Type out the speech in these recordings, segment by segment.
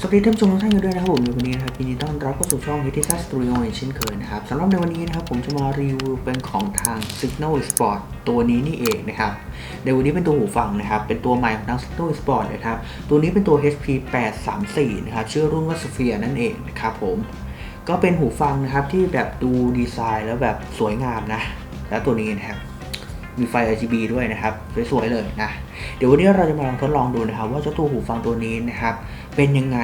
สวัสดีท่านผู้ชมทุกท่านกันด้วยนะครับผมในวันนี้นะครับยินดีต้อนรับเข้าสู่ช่อง h i t i s a Studio อย่างเช่นเคยนะครับสำหรับในวันนี้นะครับผมจะมารีวิวเป็นของทาง Signal Sport ตัวนี้นี่เองนะครับในวันนี้เป็นตัวหูฟังนะครับ เป็นตัวใหม่ของทาง Signal Sport เลยครับตัวนี้เป็นตัว HP 834นะครับชื่อรุ่นว่า Sphere นั่นเองนะครับผมก็เป็นหูฟังนะครับที่แบบดูดีไซน์แล้วแบบสวยงามนะ แล้วตัวนี้นะครับ มีไฟ RGB ด้วยนะครับ สวยๆเลยนะ เดี๋ยววันนี้เราจะมาลองทดลองดูนะครับ ว่าเจ้าตัวหูฟังตัวนี้นะครับ เป็นยังไง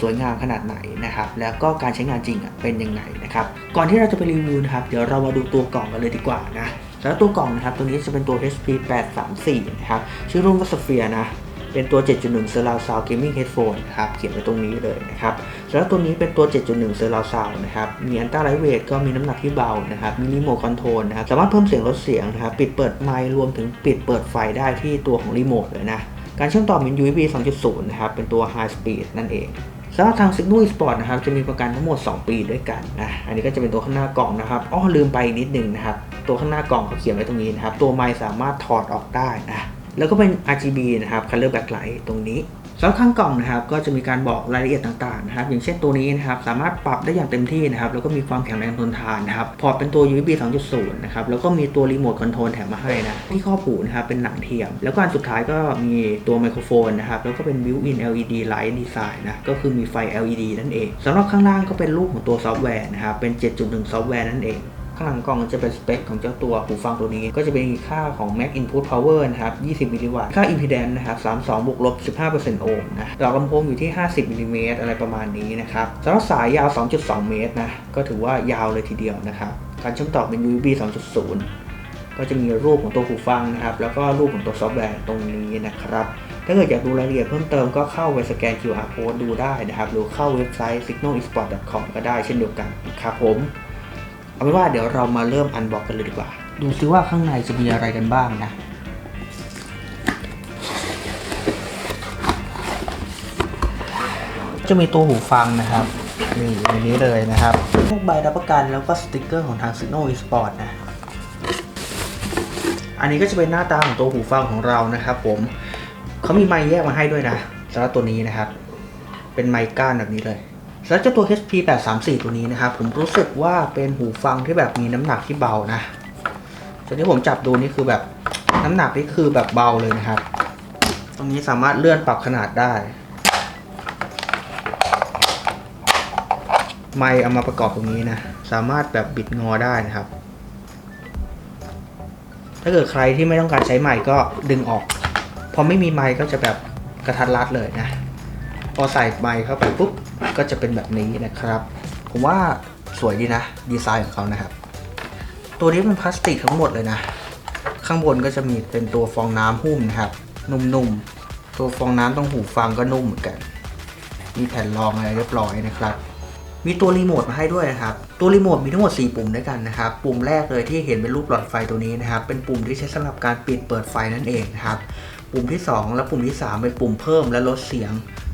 สวยงามขนาดไหนนะครับ แล้วก็การใช้งานจริงอะเป็นยังไงนะครับ ก่อนที่เราจะไปรีวิวนะครับ เดี๋ยวเรามาดูตัวกล่องกันเลยดีกว่านะแล้วตัวกล่องนะครับ ตัวนี้จะเป็นตัว HP 834นะครับ ชื่อรุ่นว่าสเฟียนะ เป็นตัว 7.1 Surround Sound Gaming Headphone นะครับเขียนไว้ตรงนี้เลยนะครับแล้วตัวนี้เป็นตัว 7.1 Surround Sound นะครับมี Anti Lightweight ก็มีน้ำหนักที่เบานะครับมีรีโมทคอนโทรลนะครับสามารถเพิ่มเสียงลดเสียงนะครับปิดเปิดไมค์รวมถึงปิดเปิดไฟได้ที่ตัวของรีโมทเลยนะการเชื่อมต่อเป็น USB 2.0 นะครับเป็นตัว High Speed นั่นเองสำหรับทาง Signal Sport นะครับจะมีประกันทั้งหมด 2 ปีด้วยกันนะอันนี้ก็จะเป็นตัวข้างหน้ากล่องนะครับอ้อลืมไปนิดนึงนะครับตัวข้างหน้ากล่องเขาเขียนไว้ตรงนี้นะครับตัวไมค์สามารถถอดออกได้นะ แล้วก็เป็น RGB นะครับ Color Backlight ตรงนี้สำหรับข้างกล่องนะครับ ก็จะมีการบอกรายละเอียดต่างๆนะครับ อย่างเช่นตัวนี้นะครับ สามารถปรับได้อย่างเต็มที่นะครับ แล้วก็มีความแข็งแรงทนทานนะครับ พอเป็นตัว USB 2.0 นะครับ แล้วก็มีตัวรีโมทคอนโทรลแถมมาให้นะ ที่ข้อผูนะครับ เป็นหนังเทียม แล้วก็อันสุดท้ายก็มีตัวไมโครโฟนนะครับ แล้วก็เป็น built-in LED light design นะ ก็คือมีไฟ LED นั่นเองสำหรับข้างล่างก็เป็นรูปของตัวซอฟต์แวร์นะครับ เป็น 7.1 ซอฟต์แวร์นั่นเอง ข้างหลังกล่องจะเป็นสเปคของเจ้าตัวหูฟังตัวนี้ ก็จะเป็นค่าของ Mac Input Power นะครับ 20 มิลลิวัตต์ ค่า Impedance นะครับ 32 บวกลบ 15%โอห์มนะดอกลำโพงอยู่ที่ 50มิลลิเมตรอะไรประมาณนี้นะครับสำหรับสายยาว 2.2 เมตรนะ ก็ถือว่ายาวเลยทีเดียวนะครับ การเชื่อมต่อเป็น USB 2.0 ก็จะมีรูปของตัวหูฟังนะครับ แล้วก็รูปของตัวซอฟต์แวร์ตรงนี้นะครับถ้าเกิดอยากดูรายละเอียดเพิ่มเติมก็เข้าไปสแกน QR code ดูได้นะครับ หรือเข้าเว็บไซต์ signalesport.com ก็ได้เช่นเดียวกันครับผม เอาเป็นว่าเดี๋ยวเรามาเริ่มอันบ็อกกันเลยดีกว่า ดูซิว่าข้างในจะมีอะไรกันบ้างนะ จะมีตัวหูฟังนะครับนี่อยู่ในนี้เลยนะครับ พวกใบรับประกันแล้วก็สติกเกอร์ของทาง Signal Esport นะ อันนี้ก็จะเป็นหน้าตาของตัวหูฟังของเรานะครับผมเขามีไมค์แยกมาให้ด้วยนะสำหรับตัวนี้นะครับ เป็นไมค์ก้านแบบนี้เลย แล้วเจ้าตัว HP 834 ตัวนี้นะครับ ผมรู้สึกว่าเป็นหูฟังที่แบบมีน้ำหนักที่เบานะตัวนี้ผมจับดูนี่คือแบบน้ำหนักนี่คือแบบเบาเลยนะครับ ตรงนี้สามารถเลื่อนปรับขนาดได้ไมค์เอามาประกอบตรงนี้นะ สามารถแบบบิดงอได้นะครับ ถ้าเกิดใครที่ไม่ต้องการใช้ไมค์ก็ดึงออก พอไม่มีไมค์ก็จะแบบกระทัดรัดเลยนะ พอใส่ไมค์เข้าไปปุ๊บก็จะเป็นแบบนี้นะครับ ผมว่าสวยดีนะ ดีไซน์ของเขานะครับ ตัวนี้เป็นพลาสติกทั้งหมดเลยนะ ข้างบนก็จะมีเป็นตัวฟองน้ำหุ้มนะครับ นุ่มๆ ตัวฟองน้ำตรงหูฟังก็นุ่มเหมือนกัน มีแผ่นรองอะไรเรียบร้อยนะครับ มีตัวรีโมทมาให้ด้วยนะครับ ตัวรีโมทมีทั้งหมด 4 ปุ่มด้วยกันนะครับ ปุ่มแรกเลยที่เห็นเป็นรูปหลอดไฟตัวนี้นะครับ เป็นปุ่มที่ใช้สำหรับการปิดเปิดไฟนั่นเองนะครับ ปุ่มที่ 2 และปุ่มที่ 3 เป็นปุ่มเพิ่มและลดเสียง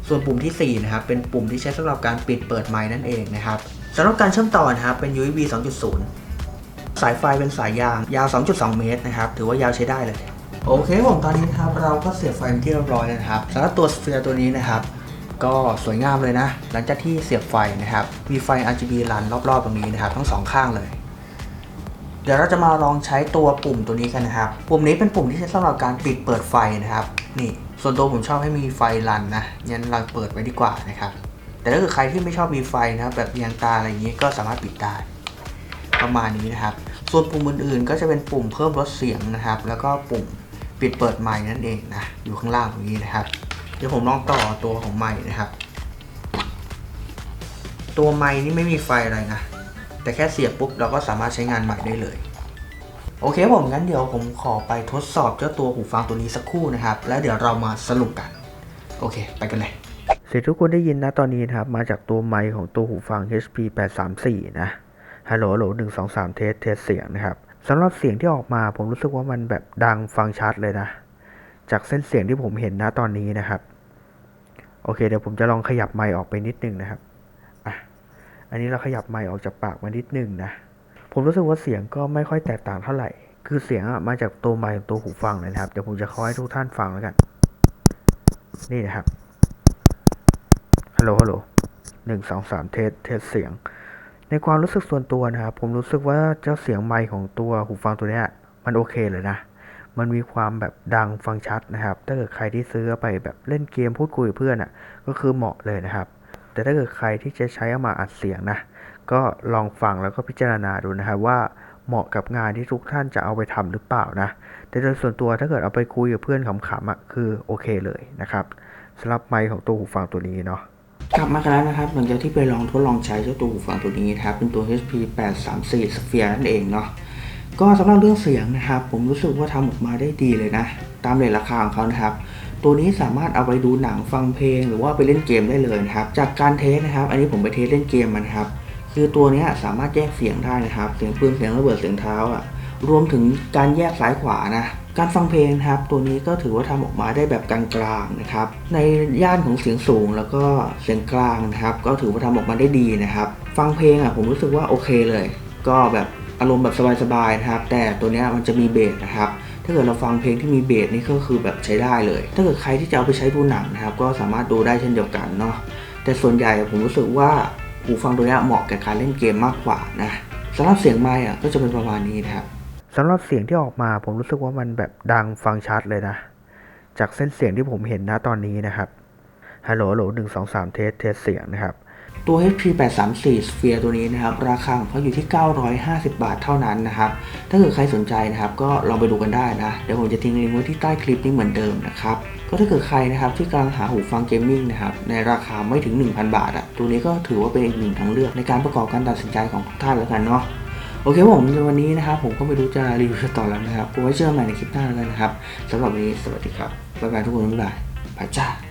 ส่วนปุ่มที่ 4 นะครับ เป็นปุ่มที่ใช้สำหรับการปิดเปิดไมค์นั่นเองนะครับสำหรับการเชื่อมต่อนะครับ เป็น USB 2.0 สายไฟเป็นสายยาง ยาว 2.2 เมตรนะครับ ถือว่ายาวใช้ได้เลย โอเคผมตอนนี้นะครับ เราก็เสียบไฟเป็นที่เรียบร้อยแล้วนะครับสำหรับตัวสเฟียร์ตัวนี้นะครับ ก็สวยงามเลยนะ หลังจากที่เสียบไฟนะครับ มีไฟ RGB รันรอบๆตรงนี้นะครับ ทั้งสองข้างเลยเดี๋ยวเราจะมาลองใช้ตัวปุ่มตัวนี้กันนะครับ ปุ่มนี้เป็นปุ่มที่ใช้สำหรับการปิดเปิดไฟนะครับ นี่ ส่วนตัวผมชอบให้มีไฟรันนะงั้นเราเปิดไว้ดีกว่านะครับ แต่ถ้าเกิดใครที่ไม่ชอบมีไฟนะครับแบบยางตาอะไรอย่างนี้ก็สามารถปิดได้ประมาณนี้นะครับ ส่วนปุ่มอื่นๆ ก็จะเป็นปุ่มเพิ่มลดเสียงนะครับ แล้วก็ปุ่มปิดเปิดไมค์นั่นเองนะอยู่ข้างล่างตรงนี้นะครับ เดี๋ยวผมลองต่อตัวของไมค์นะครับ ตัวไมค์นี่ไม่มีไฟอะไรนะแต่แค่เสียบปุ๊บเราก็สามารถใช้งานไมค์ได้เลย โอเคผมงั้นเดี๋ยวผมขอไปทดสอบเจ้าตัวหูฟังตัวนี้สักครู่นะครับ แล้วเดี๋ยวเรามาสรุปกัน โอเค ไปกันเลย เสียงทุกคนได้ยินนะตอนนี้นะครับ มาจากตัวไมค์ของตัวหูฟัง HP 834 นะฮัลโหลฮัลโหลหนึ่งสองสามเทสเทสเสียงนะครับสำหรับเสียงที่ออกมาผมรู้สึกว่ามันแบบดังฟังชัดเลยนะ จากเส้นเสียงที่ผมเห็นนะตอนนี้นะครับ โอเค เดี๋ยวผมจะลองขยับไมค์ออกไปนิดนึงนะครับอะอันนี้เราขยับไมค์ออกจากปากมานิดนึงนะ ผมรู้สึกว่าเสียงก็ไม่ค่อยแตกต่างเท่าไหร่ คือเสียงอะมาจากตัวไมค์ของตัวหูฟังเลยนะครับ เดี๋ยวผมจะขอให้ทุกท่านฟังแล้วกัน นี่นะครับ ฮัลโหล ฮัลโหลหนึ่งสองสามเทส เทสเสียง ในความรู้สึกส่วนตัวนะครับ ผมรู้สึกว่าเจ้าเสียงไมค์ของตัวหูฟังตัวนี้มันโอเคเลยนะ มันมีความแบบดังฟังชัดนะครับ ถ้าเกิดใครที่ซื้อไปแบบเล่นเกมพูดคุยกับเพื่อนอะ ก็คือเหมาะเลยนะครับ แต่ถ้าเกิดใครที่จะใช้เอามาอัดเสียงนะ ก็ลองฟังแล้วก็พิจารณาดูนะครับว่าเหมาะกับงานที่ทุกท่านจะเอาไปทำหรือเปล่านะ แต่โดยส่วนตัวถ้าเกิดเอาไปคุยกับเพื่อนขำๆอะคือโอเคเลยนะครับสำหรับไมค์ของตัวหูฟังตัวนี้เนาะกลับมากันแล้วนะครับหลังจากที่ไปลองทดลองใช้เจ้าตัวหูฟังตัวนี้นะครับเป็นตัว HP 834 Sphere นั่นเองเนาะก็สำหรับเรื่องเสียงนะครับ ผมรู้สึกว่าทำออกมาได้ดีเลยนะ ตามเรทราคาของเขานะครับ ตัวนี้สามารถเอาไปดูหนังฟังเพลง หรือว่าไปเล่นเกมได้เลยนะครับ จากการเทสนะครับ อันนี้ผมไปเทสเล่นเกมมันครับ คือตัวนี้สามารถแยกเสียงได้นะครับ เสียงปืนเสียงระเบิดเสียงเท้าอะรวมถึงการแยกซ้ายขวานะการฟังเพลงครับ ตัวนี้ก็ถือว่าทำออกมาได้แบบกลางๆนะครับ ในย่านของเสียงสูงแล้วก็เสียงกลางนะครับ ก็ถือว่าทำออกมาได้ดีนะครับ ฟังเพลงอะผมรู้สึกว่าโอเคเลย ก็แบบอารมณ์แบบสบายๆนะครับ แต่ตัวนี้มันจะมีเบสนะครับ ถ้าเกิดเราฟังเพลงที่มีเบสนี่ก็คือแบบใช้ได้เลย ถ้าเกิดใครที่จะเอาไปใช้ดูหนังนะครับ ก็สามารถดูได้เช่นเดียวกันเนาะแต่ส่วนใหญ่ผมรู้สึกว่า หูฟังตัวนี้เหมาะกับการเล่นเกมมากกว่านะสำหรับเสียงไม้อะก็จะเป็นประมาณนี้นะครับสำหรับเสียงที่ออกมาผมรู้สึกว่ามันแบบดังฟังชัดเลยนะ จากเส้นเสียงที่ผมเห็นนะตอนนี้นะครับฮัลโหลโหลหนึ่งสองสามเทสเทสเสียงนะครับ ตัว HP 834 Sphere ตัวนี้นะครับ ราคาของเขาอยู่ที่ 950 บาทเท่านั้นนะครับ ถ้าเกิดใครสนใจนะครับ ก็ลองไปดูกันได้นะ เดี๋ยวผมจะทิ้งลิงก์ไว้ที่ใต้คลิปนี้เหมือนเดิมนะครับ ก็ถ้าเกิดใครนะครับที่กำลังหาหูฟังเกมมิ่งนะครับ ในราคาไม่ถึง 1,000 บาทอะตัวนี้ก็ถือว่าเป็นอีกหนึ่งทางเลือกในการประกอบการตัดสินใจของทุกท่านแล้วกันเนาะ โอเคผมในวันนี้นะครับ ผมก็ไม่รู้จะรีวิวต่อแล้วนะครับผมไว้เจอกันใหม่ในคลิปหน้าแล้วกันนะครับสำหรับวันนี้สวัสดีครับบ๊ายบายทุกคนบ๊ายบายบายจ้า